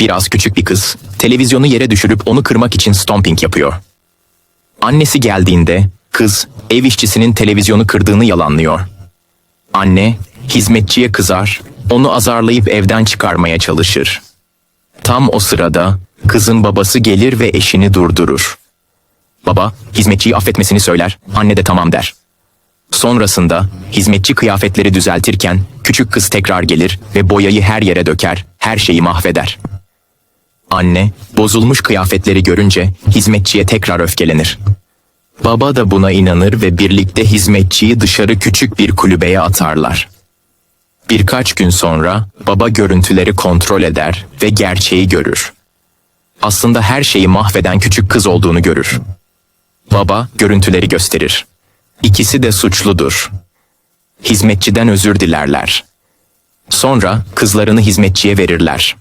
Biraz küçük bir kız, televizyonu yere düşürüp onu kırmak için stomping yapıyor. Annesi geldiğinde, kız, ev işçisinin televizyonu kırdığını yalanlıyor. Anne, hizmetçiye kızar, onu azarlayıp evden çıkarmaya çalışır. Tam o sırada, kızın babası gelir ve eşini durdurur. Baba, hizmetçiyi affetmesini söyler, anne de tamam der. Sonrasında hizmetçi kıyafetleri düzeltirken küçük kız tekrar gelir ve boyayı her yere döker, her şeyi mahveder. Anne bozulmuş kıyafetleri görünce hizmetçiye tekrar öfkelenir. Baba da buna inanır ve birlikte hizmetçiyi dışarı küçük bir kulübeye atarlar. Birkaç gün sonra baba görüntüleri kontrol eder ve gerçeği görür. Aslında her şeyi mahveden küçük kız olduğunu görür. Baba görüntüleri gösterir. İkisi de suçludur. Hizmetçiden özür dilerler. Sonra kızlarını hizmetçiye verirler.